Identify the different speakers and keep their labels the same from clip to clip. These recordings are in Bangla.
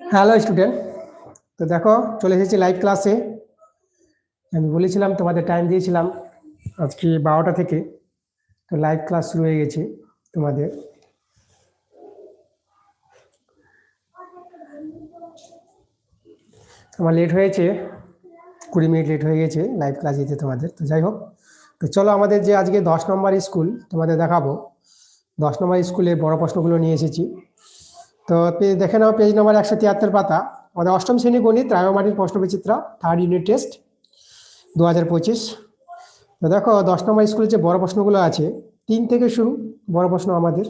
Speaker 1: হ্যালো স্টুডেন্ট তো দেখো, চলে এসেছি লাইভ ক্লাসে আমি বলেছিলাম, তোমাদের টাইম দিয়েছিলাম আজকে বারোটা থেকে। তো লাইভ ক্লাস শুরু হয়ে গেছে তোমাদের। আমার লেট হয়েছে, কুড়ি মিনিট লেট হয়ে গেছে লাইভ ক্লাস দিতে তোমাদের। তো যাই হোক, তো চলো আমাদের যে আজকে দশ নম্বর স্কুল তোমাদের দেখাবো। দশ নম্বর স্কুলে বড় প্রশ্নগুলো নিয়ে এসেছি। তো দেখে নাও পেজ নম্বর একশো তিয়াত্তর পাতা। আমাদের অষ্টম শ্রেণি গণিত, রায়মাটির প্রশ্ন বিচিত্রা থার্ড ইউনিট টেস্ট দু হাজার পঁচিশ। তো দেখো, দশ নম্বর স্কুলে যে বড় প্রশ্নগুলো আছে, তিন থেকে শুরু বড় প্রশ্ন আমাদের।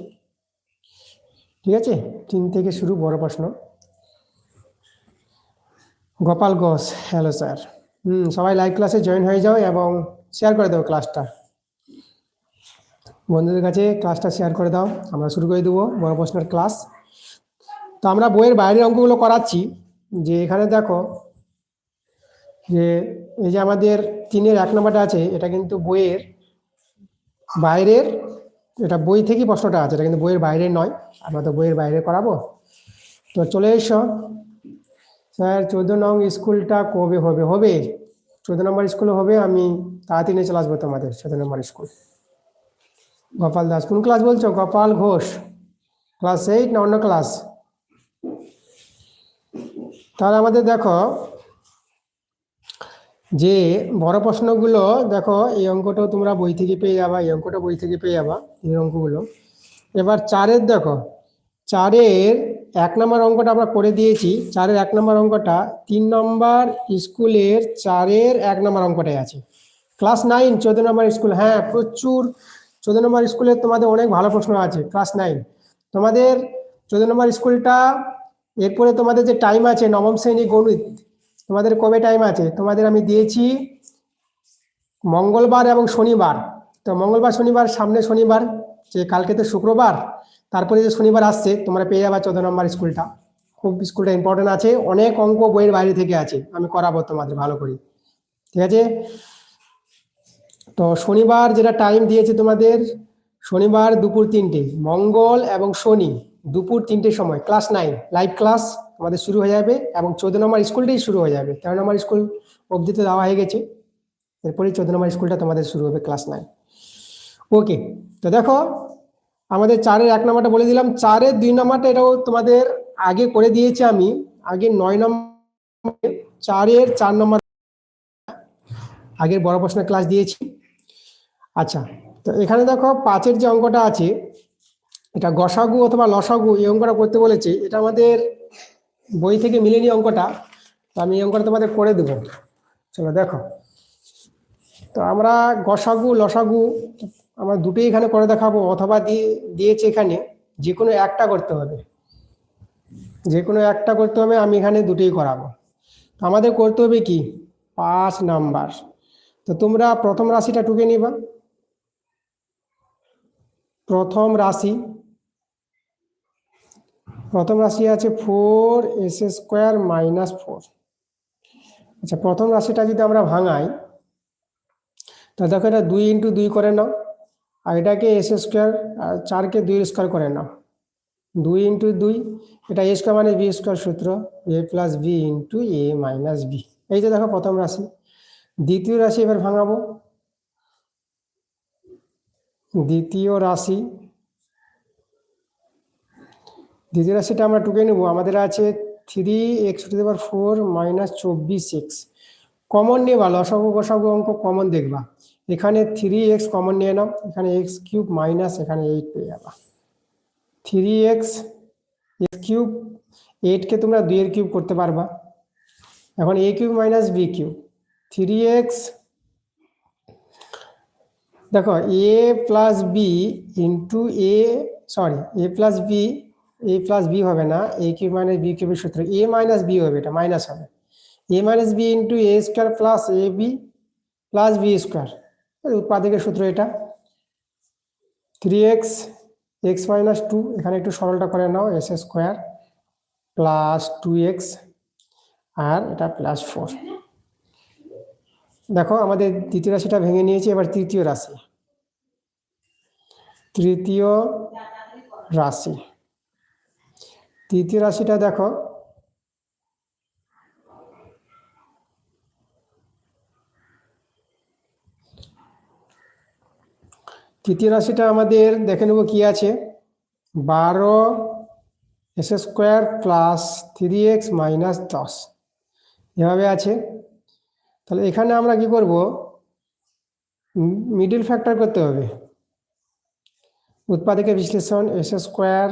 Speaker 1: ঠিক আছে? তিন থেকে শুরু বড় প্রশ্ন। Gopal Ghosh hello sir hmm, সবাই লাইভ ক্লাসে জয়েন হয়ে যাও এবং শেয়ার করে দেবো ক্লাসটা বন্ধুদের কাছে ক্লাসটা শেয়ার করে দাও। আমরা শুরু করে দেবো বড় প্রশ্নের ক্লাস তো আমরা বইয়ের বাইরের অঙ্কগুলো করাচ্ছি। যে এখানে দেখো, যে এই যে আমাদের তিনের এক নম্বরটা আছে, এটা কিন্তু বইয়ের বাইরের, এটা বই থেকেই প্রশ্নটা আছে, এটা কিন্তু বইয়ের বাইরে নয়। আমরা তো বইয়ের বাইরে করাবো। তো চলে এসো। স্যার, চোদ্দ নং স্কুলটা কবে হবে? হবে? চোদ্দ নম্বর স্কুল হবে, আমি তাড়াতাড়ি চলে আসব তোমাদের, চোদ্দ নম্বর স্কুল। গোপাল দাস, কোন ক্লাস বলছো? গোপাল ঘোষ। ক্লাস এইট না অন্য ক্লাস তাহলে আমাদের দেখো, যে বড় প্রশ্নগুলো, দেখো, এই অঙ্কটাও তোমরা বই থেকে পেয়ে যাবা, এই অঙ্কটা বই থেকে পেয়ে যাবা, এই অঙ্কগুলো। এবার চারের দেখো, চারের এক নম্বর অঙ্কটা আমরা করে দিয়েছি, চারের এক নম্বর অঙ্কটা তিন নম্বর স্কুলের চারের এক নম্বর অঙ্কটাই আছে। ক্লাস নাইন চোদ্দ নম্বর স্কুল হ্যাঁ প্রচুর চোদ্দ নম্বর স্কুলে তোমাদের অনেক ভালো প্রশ্ন আছে ক্লাস নাইন তোমাদের চোদ্দ নম্বর স্কুলটা, এরপরে তোমাদের যে টাইম আছে, নবম শ্রেণি গণিত, তোমাদের কবে টাইম আছে? তোমাদের আমি দিয়েছি মঙ্গলবার এবং শনিবার। তো মঙ্গলবার, শনিবার, সামনে শনিবার, যে কালকে তো শুক্রবার, তারপরে যে শনিবার আসছে, তোমরা পেয়ে যাবা চোদ্দ নম্বর স্কুলটা। খুব স্কুলটা ইম্পর্টেন্ট আছে, অনেক অঙ্ক বইয়ের বাইরে থেকে আছে, আমি করাবো তোমাদের ভালো করে। ঠিক আছে? তো শনিবার যেটা টাইম দিয়েছে তোমাদের, শনিবার দুপুর তিনটে, মঙ্গল এবং শনি দুপুর তিনটের সময় ক্লাস নাইন লাইভ ক্লাস আমাদের শুরু হয়ে যাবে এবং চোদ্দ নম্বর স্কুলটাই শুরু হয়ে যাবে। তেরো নম্বর স্কুল অবধি তো দেওয়া হয়ে গেছে। এরপরে চোদ্দ নম্বর স্কুলটা তোমাদের শুরু হবে ক্লাস নাইন ওকে তো দেখো, আমাদের চারের এক নম্বরটা বলে দিলাম। চারের দুই নম্বরটা এটাও তোমাদের আগে করে দিয়েছি আমি। আগে নয় নম্বর চারের চার নম্বর আগের বড় প্রশ্নের ক্লাস দিয়েছি। আচ্ছা তো এখানে দেখো পাঁচের যে অঙ্কটা আছে, এটা গসাগু অথবা লসাগু এই অঙ্কটা করতে বলেছে, এটা আমাদের বই থেকে মিলেনি অঙ্কটা, তো আমি এই অঙ্কটা তোমাদের করে দেবো। চলো দেখো। তো আমরা গসাগু, লসাগু আমরা দুটোই এখানে করে দেখাবো, অথবা দিয়ে দিয়েছে এখানে যে কোনো একটা করতে হবে। যে কোনো একটা করতে হবে, আমি এখানে দুটোই করাবো। তো আমাদের করতে হবে কি? পাঁচ নাম্বার। তো তোমরা প্রথম রাশিটা টুকে নিবা। প্রথম রাশি। প্রথম রাশি আছে four S square minus four আচ্ছা প্রথম রাশিটা যদি আমরা ভাঙাই তা দেখো এটা দুই ইন্টু দুই করে নাও। আর এটাকে এস স্কোয়ার আর চারকে দুই স্কোয়ার করে নাও। দুই ইন্টু দুই, এটা এ স্কোয়ার মানে বি স্কোয়ার সূত্র A plus B into A minus B এই যে দেখো প্রথম রাশি। দ্বিতীয় রাশি এবার ভাঙাবো। দ্বিতীয় রাশি। দ্বিতীয় রাশিটা আমরা টুকে নেব। আমাদের আছে থ্রি এক্স টু দেবার ফোর মাইনাস চব্বিশ এক্স কমন নেবা লসাগু গসাগু অঙ্ক কমন দেখবা। এখানে থ্রি এক্স কমন নিয়ে নাও, এখানে এক্স কিউব মাইনাস এখানে এইট পেয়ে যাবা। থ্রি এক্স এক্স কিউব এইটকে তোমরা দুইয়ের কিউব করতে পারবা। এখন A cube minus B cube three X দেখো A plus B into A sorry A plus B A plus B হবে না এ কিউব মাইনাস বি কিউবের সূত্র এ মাইনাস বি হবে এটা মাইনাস হবে। A minus B into A square plus A B plus B square উৎপাদকের সূত্র এটা। Three X X minus two এখানে একটু সরলটা করে নাও S square plus two X আর এটা প্লাস ফোর দেখো আমাদের দ্বিতীয় রাশিটা ভেঙে নিয়েছি, এবার তৃতীয় রাশি। তৃতীয় রাশি। তৃতীয় রাশিটা দেখো। তৃতীয় রাশিটা আমাদের দেখে নেব কি আছে। বারো S square plus three X minus দশ। এভাবে আছে। তাহলে এখানে আমরা কি করব? মিডিল ফ্যাক্টর করতে হবে। উৎপাদকের বিশ্লেষণ এস স্কোয়ার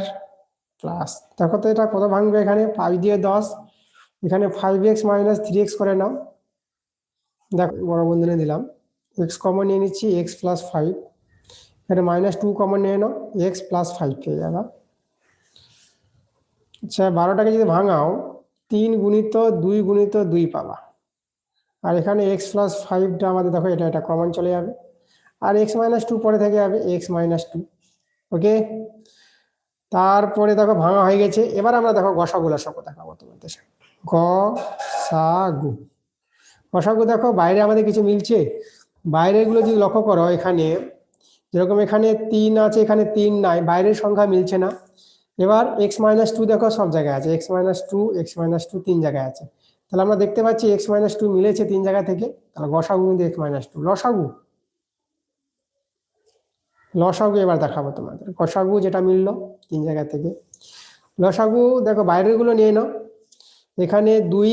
Speaker 1: প্লাস দেখো তো এটা কত ভাঙবে এখানে? ফাইভ দিয়ে দশ। এখানে five X minus three X করে নাও। দেখো, বড় বন্ধনে দিলাম। এক্স কমন নিয়ে নিচ্ছি এক্স প্লাস ফাইভ এখানে মাইনাস টু কমন নিয়ে নাও এক্স প্লাস ফাইভ পেয়ে যাবা আচ্ছা বারোটাকে যদি ভাঙাও, তিন গুণিত দুই গুণিত দুই পাবা। আর এখানে এক্স প্লাস ফাইভটা আমাদের দেখো, এটা এটা কমন চলে যাবে। আর এক্স মাইনাস টু পরে থেকে যাবে এক্স মাইনাস টু ওকে তারপরে দেখো, ভাঙা হয়ে গেছে। এবার আমরা দেখো গসাগু লসাগু দেখাবো তোমাদের গ, সা, গু। গসাগু দেখো, বাইরে আমাদের কিছু মিলছে। বাইরেগুলো যদি লক্ষ্য করো, এখানে যেরকম এখানে তিন আছে, এখানে তিন নাই, বাইরের সংখ্যা মিলছে না। এবার এক্স মাইনাস টু দেখো, সব জায়গায় আছে। X minus two X minus two তিন জায়গায় আছে। তাহলে আমরা দেখতে পাচ্ছি এক্স মাইনাস টু মিলেছে তিন জায়গা থেকে, তাহলে গসাগু কিন্তু এক্স মাইনাস টু লসাগু। লসাগু এবার দেখাবো তোমাদের গসাগু যেটা মিললো তিন জায়গা থেকে। লসাগু, দেখো বাইরেরগুলো নিয়ে নাও, এখানে দুই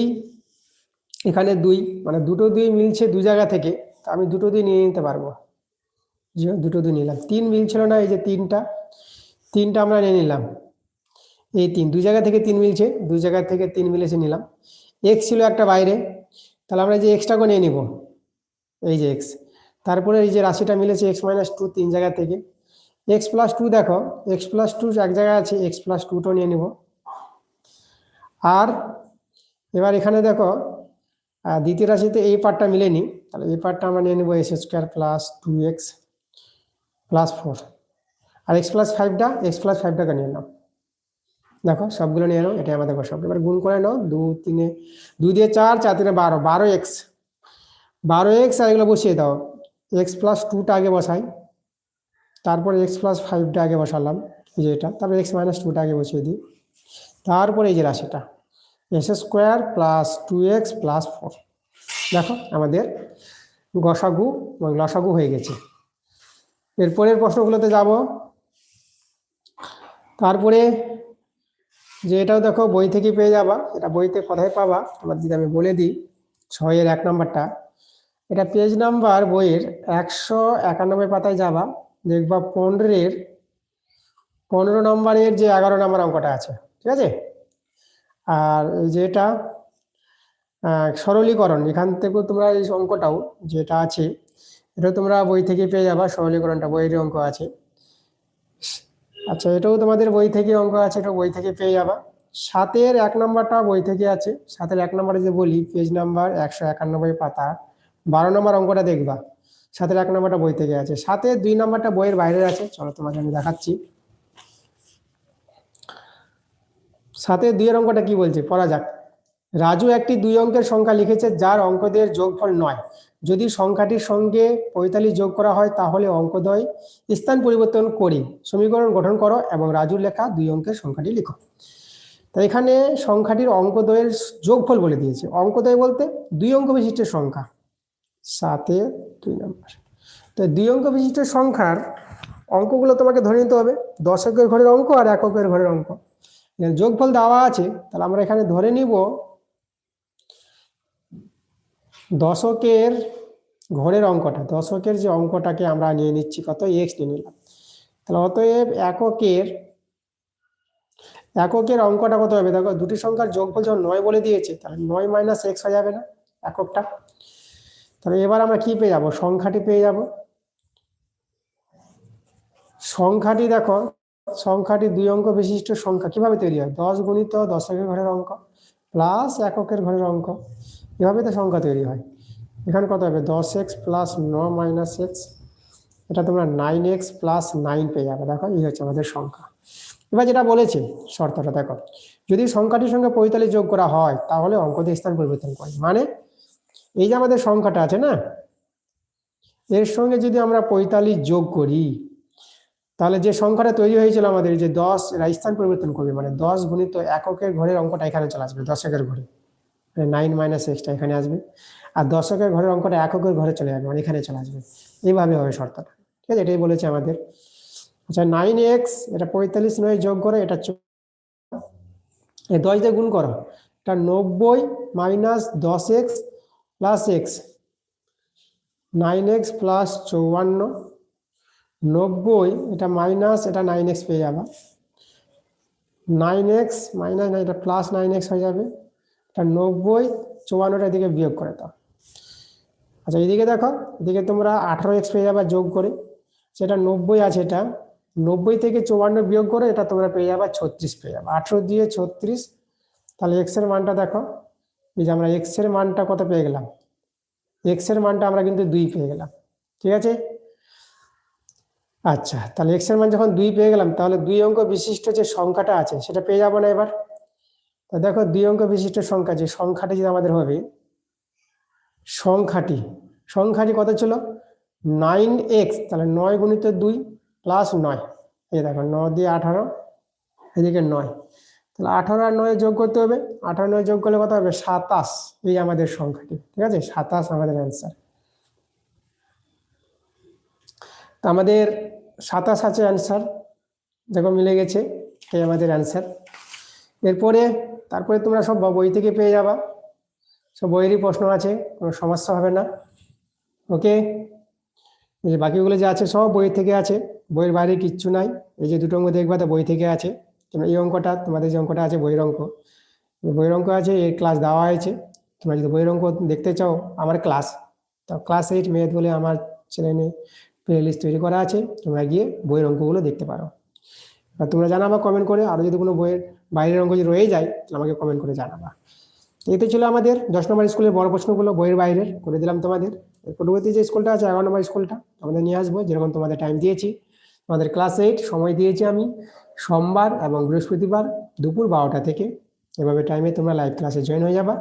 Speaker 1: এখানে দুই মানে দুটো দুই মিলছে দু জায়গা থেকে আমি দুটো দুই নিয়ে নিতে পারব। দুটো দুই নিলাম। তিন মিলছিল না এই যে তিনটা তিনটা আমরা নিয়ে নিলাম। এই তিন, দু জায়গা থেকে তিন মিলছে, দু জায়গা থেকে তিন মিলেছে নিলাম। এক্স ছিল একটা বাইরে, তাহলে আমরা যে এক্সটাকে নিয়ে নিব। এই যে এক্স তারপরে এই যে রাশিটা মিলেছে এক্স মাইনাস টু তিন জায়গা থেকে। এক্স প্লাস টু দেখো এক্স প্লাস টু এক জায়গায় আছে এক্স প্লাস টুটাও নিয়ে নিব। আর এবার এখানে দেখো দ্বিতীয় রাশিতে এই পার্টটা মিলেনি, তাহলে এই পার্টটা আমরা নিয়ে নেব X square plus two X plus four আর এক্স প্লাস ফাইভটা এক্স প্লাস ফাইভটাকে নিয়ে নাও দেখো, সবগুলো নিয়ে নাও, এটাই আমাদের সব এবার গুণ করে নাও, দু, তিনে, দুই দিয়ে চার চার তিনে বারো বারো এক্স। বারো এক্স আর এগুলো বসিয়ে দাও। এক্স প্লাস টুটা আগে বসাই। তারপরে এক্স প্লাস ফাইভটা আগে বসালাম, এই যে এটা। তারপরে এক্স মাইনাস টুটা আগে বসিয়ে দিই। তারপরে এই যে রাশিটা S square plus two X plus four. দেখো, আমাদের গসাগু এবং লসাগু হয়ে গেছে। এরপরের প্রশ্নগুলোতে যাব। তারপরে যে এটাও দেখো বই থেকে পেয়ে যাবা। এটা বইতে কোথায় পাবা? তোমার যদি আমি বলে দিই, ছয়ের এক নম্বরটা। এটা পেজ নাম্বার বইয়ের একশো একানব্বই পাতায় যাবা। দেখবা পনেরোর, পনেরো নম্বরের যে এগারো নম্বর অঙ্কটা আছে, ঠিক আছে? আর এই যে এটা সরলীকরণ, এখান থেকেও তোমরা এই অঙ্কটাও যেটা আছে এটা তোমরা বই থেকে পেয়ে যাবা। সরলীকরণটা বইয়ের অঙ্ক আছে। আচ্ছা এটাও তোমাদের বই থেকে অঙ্ক আছে, এটা বই থেকে পেয়ে যাবা। সাতের এক নম্বরটা বই থেকে আছে। সাতের এক নম্বরে যে বলি পেজ নাম্বার একশো একানব্বই পাতা। বারো নম্বর অঙ্কটা দেখবা। সাতের এক নম্বরটা বই থেকে আছে। সাতের দুই নম্বরটা বইয়ের বাইরে আছে। চলো তোমাকে আমি দেখাচ্ছি। সাথে দুইয়ের অঙ্কটা কি বলছে? পড়া যাক। রাজু একটি দুই অঙ্কের সংখ্যা লিখেছে, যার অঙ্কদের যোগফল নয়। যদি সংখ্যাটির সঙ্গে পঁয়তাল্লিশ যোগ করা হয়, তাহলে অঙ্কদ্বয় স্থান পরিবর্তন করি সমীকরণ গঠন করো এবং রাজুর লেখা দুই অঙ্কের সংখ্যাটি লিখো। তো এখানে সংখ্যাটির অঙ্কদ্বয়ের যোগফল বলে দিয়েছে। অঙ্কদ্বয় বলতে দুই অঙ্ক বিশিষ্ট সংখ্যা, সাতে দুই নম্বর। তো দুই অঙ্ক বিশিষ্ট সংখ্যার অঙ্কগুলো তোমাকে ধরে নিতে হবে। দশকের ঘরের অঙ্ক আর এককের ঘরের অঙ্ক। যোগফল দেওয়া আছে, তাহলে আমরা এখানে ধরে নিব দশকের ঘরের অঙ্কটা, দশকের যে অঙ্কটাকে আমরা নিয়ে নিচ্ছি, কত? এক্স নিয়ে নিলাম। তাহলে অতএব এককের এককের অঙ্কটা কত হবে? দেখো, দুটি সংখ্যার যোগফল যখন নয় বলে দিয়েছে, তাহলে নয় মাইনাস এক্স হয়ে যাবে না এককটা। তাহলে এবার আমরা কি পেয়ে যাব? সংখ্যাটি পেয়ে যাব। সংখ্যাটি দেখো, সংখ্যাটি দুই অঙ্ক বিশিষ্ট সংখ্যা। কীভাবে তৈরি হয়? দশ গুণিত দশকের ঘরের অঙ্ক প্লাস এককের ঘরের অঙ্ক। এভাবে তো সংখ্যা তৈরি হয়। এখানে কত হবে? দশ এক্স প্লাস ন মাইনাস এক্স এটা তোমরা নাইন এক্স প্লাস নাইন পেয়ে যাবে। দেখো, এই হচ্ছে আমাদের সংখ্যা। এবার যেটা বলেছে, শর্তটা দেখো। যদি সংখ্যাটির সঙ্গে পঁয়তাল্লিশ যোগ করা হয়, তাহলে অঙ্কতে স্থান পরিবর্তন করে মানে এই যে আমাদের সংখ্যাটা আছে না, এর সঙ্গে যদি আমরা পঁয়তাল্লিশ যোগ করি, তাহলে যে সংখ্যাটা তৈরি হয়েছিল আমাদের যে দশ স্থান পরিবর্তন করবে। মানে দশ গুণিত এককের ঘরের অঙ্কটা এখানে চলে আসবে, দশকের ঘরে। নাইন মাইনাস এক্সটা এখানে আসবে। আর দশকের ঘরের অঙ্কটা এককের ঘরে চলে যাবে মানে এখানে চলে আসবে। এইভাবে হবে শর্তটা। ঠিক আছে? এটাই বলেছে আমাদের। আচ্ছা নাইন এক্স এটা পঁয়তাল্লিশ নয় যোগ করে, এটা এই দশ দিয়ে গুণ করো। এটা নব্বই মাইনাস দশ X plus X nine X plus চৌয়ান্ন। নব্বই, এটা মাইনাস এটা নাইন এক্স পেয়ে যাবে। নাইন এক্স মাইনাস এটা প্লাস নাইন এক্স হয়ে যাবে। এটা নব্বই চুয়ান্নটা এদিকে বিয়োগ করে দাও। আচ্ছা এদিকে দেখো, এদিকে তোমরা আঠারো এক্স পেয়ে যাবে যোগ করে। সেটা নব্বই আছে এটা, নব্বই থেকে চুয়ান্ন বিয়োগ করে এটা তোমরা পেয়ে যাবে ছত্রিশ পেয়ে যাবে। আঠেরো দিয়ে ছত্রিশ, তাহলে এক্সের মানটা দেখো, এই যে আমরা এক্সের মানটা কত পেয়ে গেলাম? এক্সের মানটা আমরা কিন্তু দুই পেয়ে গেলাম, ঠিক আছে? আচ্ছা তাহলে এক্সের মান যখন দুই পেয়ে গেলাম, তাহলে দুই অঙ্ক বিশিষ্ট যে সংখ্যাটা আছে, সেটা পেয়ে যাব না এবার? তা দেখো দুই অঙ্ক বিশিষ্ট সংখ্যা যে সংখ্যাটি যে আমাদের হবে, সংখ্যাটি সংখ্যাটি কত ছিল? নাইন এক্স, তাহলে নয় গুণিত দুই প্লাস নয়। এই দেখো ন দিয়ে আঠারো, এদিকে নয়। তাহলে আঠারো আর নয় যোগ করতে হবে। আঠারো নয় যোগ করলে কত হবে? সাতাশ। এই আমাদের সংখ্যাটি, ঠিক আছে? সাতাশ আমাদের অ্যান্সার তো আমাদের সাতাশ আছে অ্যান্সার দেখো মিলে গেছে, এই আমাদের অ্যান্সার এরপরে তারপরে তোমরা সব বই থেকে পেয়ে যাবা। সব বইয়েরই প্রশ্ন আছে, কোনো সমস্যা হবে না। ওকে? এই যে বাকিগুলো যে আছে সব বই থেকে আছে, বইয়ের বাইরে কিচ্ছু নাই। এই যে দুটো অঙ্ক দেখবা তো, বই থেকে আছে। তোমরা এই অঙ্কটা, তোমাদের যে অঙ্কটা আছে বইয়ের অঙ্ক। বইয়ের অঙ্ক আছে এই ক্লাস দেওয়া হয়েছে। তোমরা যদি বইয়ের অঙ্ক দেখতে চাও, আমার ক্লাস তো ক্লাস এইট মেথ বলে আমার চ্যানেলে প্লে লিস্ট তৈরি করা আছে। তোমরা গিয়ে বইয়ের অঙ্কগুলো দেখতে পারো। তোমরা জানাবা কমেন্ট করে আরও যদি কোনো বইয়ের বাইরের অঙ্ক যদি রয়ে যায়, তাহলে আমাকে কমেন্ট করে জানাবা। এতে ছিল আমাদের দশ নম্বর স্কুলের বড় প্রশ্নগুলো, বইয়ের বাইরের করে দিলাম তোমাদের। এর পরবর্তী যে স্কুলটা আছে, এগারো নম্বর স্কুলটা আমাদের নিয়ে আসব, যেরকম তোমাদের টাইম দিয়েছি। তোমাদের ক্লাস এইট সময় দিয়েছি আমি সোমবার এবং বৃহস্পতিবার দুপুর বারোটা থেকে। এভাবে টাইমে তোমরা লাইভ ক্লাসে জয়েন হয়ে যাবা।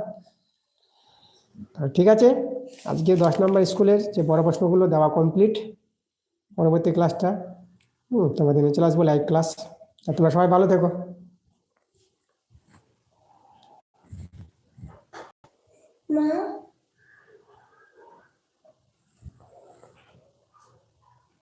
Speaker 1: ঠিক আছে, আজকে দশ নম্বর স্কুলের যে বড় প্রশ্নগুলো দেওয়া কমপ্লিট পরবর্তী ক্লাসটা হুম, তোমাদের নিয়ে চলে আসব লাইভ ক্লাস তোমরা সবাই ভালো থেকো।
Speaker 2: 吗。